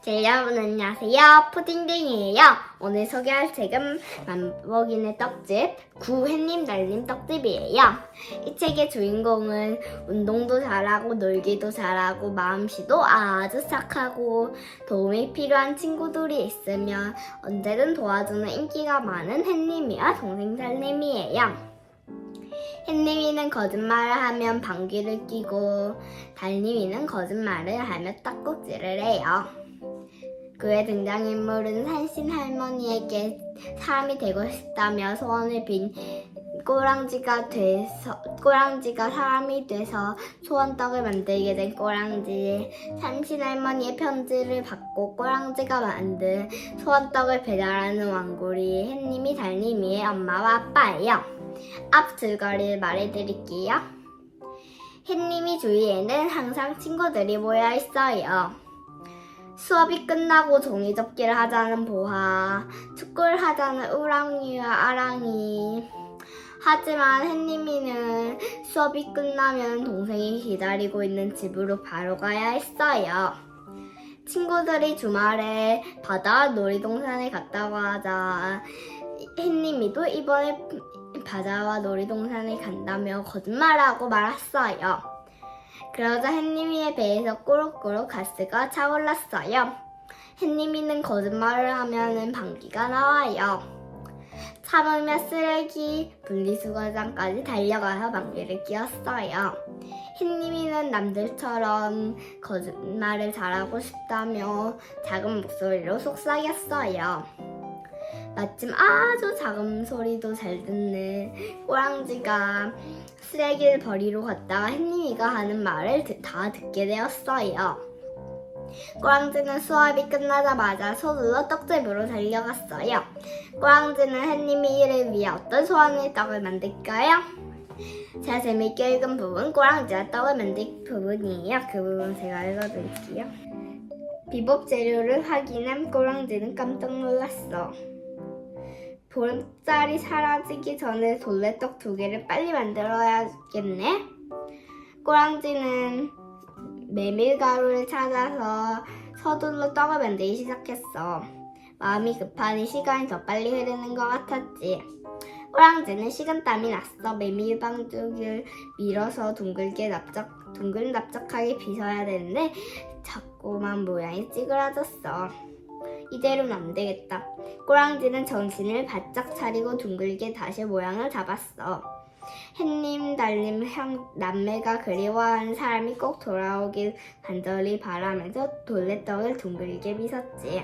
자, 여러분 안녕하세요. 푸딩딩이에요. 오늘 소개할 책은 만복인의 떡집 구햇님 달님 떡집이에요. 이 책의 주인공은 운동도 잘하고 놀기도 잘하고 마음씨도 아주 착하고 도움이 필요한 친구들이 있으면 언제든 도와주는 인기가 많은 햇님이와 동생 달님이에요. 햇님이는 거짓말을 하면 방귀를 뀌고 달님이는 거짓말을 하며 떡국질을 해요. 그의 등장인물은 산신 할머니에게 사람이 되고 싶다며 소원을 빈 꼬랑지가 돼서 꼬랑지가 사람이 돼서 소원떡을 만들게 된 꼬랑지 산신 할머니의 편지를 받고 꼬랑지가 만든 소원떡을 배달하는 왕구리 햇님이 달님이의 엄마와 아빠예요. 앞 줄거리를 말해드릴게요. 햇님이 주위에는 항상 친구들이 모여 있어요. 수업이 끝나고 종이 접기를 하자는 보하, 축구를 하자는 우랑이와 아랑이. 하지만 햇님이는 수업이 끝나면 동생이 기다리고 있는 집으로 바로 가야 했어요. 친구들이 주말에 바다 놀이동산에 갔다고 하자 햇님이도 이번에 바다와 놀이동산에 간다며 거짓말하고 말았어요. 그러자 햇님이의 배에서 꼬록꼬록 가스가 차올랐어요. 햇님이는 거짓말을 하면은 방귀가 나와요. 참으며 쓰레기 분리수거장까지 달려가서 방귀를 뀌었어요. 햇님이는 남들처럼 거짓말을 잘하고 싶다며 작은 목소리로 속삭였어요. 마침 아주 작은 소리도 잘 듣는 꼬랑지가 쓰레기를 버리러 갔다가 햇님이가 하는 말을 듣- 다 듣게 되었어요. 꼬랑지는 수업이 끝나자마자 서둘러 떡집으로 달려갔어요. 꼬랑지는 햇님이를 위해 어떤 소원의 떡을 만들까요? 제가 재밌게 읽은 부분 꼬랑지가 떡을 만들 부분이에요. 그 부분 제가 읽어드릴게요. 비법 재료를 확인한 꼬랑지는 깜짝 놀랐어. 보름달이 사라지기 전에 돌레떡 두 개를 빨리 만들어야겠네. 꼬랑지는 메밀가루를 찾아서 서둘러 떡을 만들기 시작했어. 마음이 급하니 시간이 더 빨리 흐르는 것 같았지. 꼬랑지는 식은땀이 났어. 메밀방죽을 밀어서 둥글게 납작, 둥글납작하게 빚어야 되는데 자꾸만 모양이 찌그러졌어. 이대로는 안 되겠다. 꼬랑지는 정신을 바짝 차리고 둥글게 다시 모양을 잡았어. 햇님, 달님, 형, 남매가 그리워하는 사람이 꼭 돌아오길 간절히 바라면서 돌레떡을 둥글게 빚었지.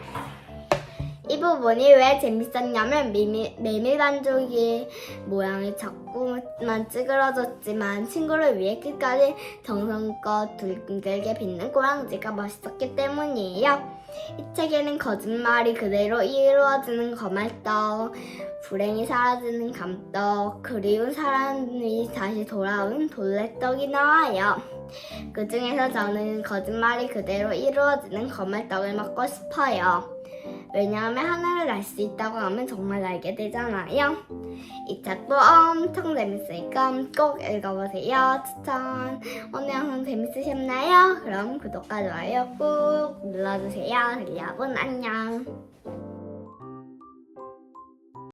이 부분이 왜 재밌었냐면 메밀, 메밀 반죽이 모양이 자꾸만 찌그러졌지만 친구를 위해 끝까지 정성껏 둥글게 빚는 꼬랑지가 멋있었기 때문이에요. 이 책에는 거짓말이 그대로 이루어지는 거말떡, 불행이 사라지는 감떡, 그리운 사람이 다시 돌아온 돌레떡이 나와요. 그 중에서 저는 거짓말이 그대로 이루어지는 거말떡을 먹고 싶어요. 왜냐하면 하늘을 날 수 있다고 하면 정말 날게 되잖아요. 이 책도 엄청 재밌으니까 꼭 읽어보세요. 추천. 오늘 영상 재밌으셨나요? 그럼 구독과 좋아요 꾹 눌러주세요. 여러분 안녕.